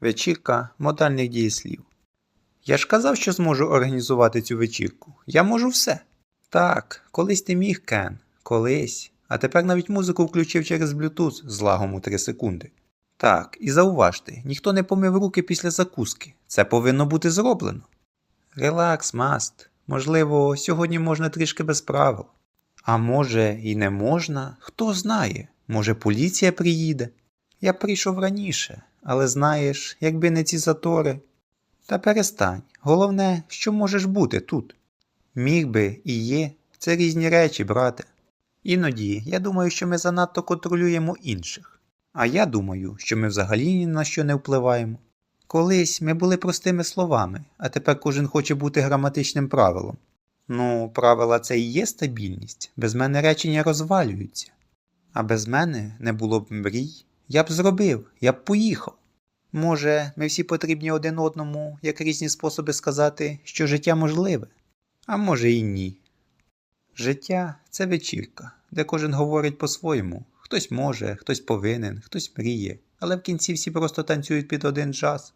Вечірка модальних дієслів. Я ж казав, що зможу організувати цю вечірку. Я можу все. Так, колись ти міг, Кен, колись. А тепер навіть музику включив через Bluetooth з лагом у 3 секунди. Так, і зауважте, ніхто не помив руки після закуски. Це повинно бути зроблено. Релакс, маст. Можливо, сьогодні можна трішки без правил. А може, і не можна, хто знає, може поліція приїде. Я прийшов раніше, але знаєш, якби не ці затори. Та перестань. Головне, що можеш бути тут. Міг би і є, це різні речі, брате. Іноді я думаю, що ми занадто контролюємо інших. А я думаю, що ми взагалі ні на що не впливаємо. Колись ми були простими словами, а тепер кожен хоче бути граматичним правилом. Ну, правила це і є стабільність. Без мене речення розвалюються. А без мене не було б мрій. Я б зробив, я б поїхав. Може, ми всі потрібні один одному, як різні способи сказати, що життя можливе, а може і ні. Життя це вечірка, де кожен говорить по-своєму. Хтось може, хтось повинен, хтось мріє, але в кінці всі просто танцюють під один джаз.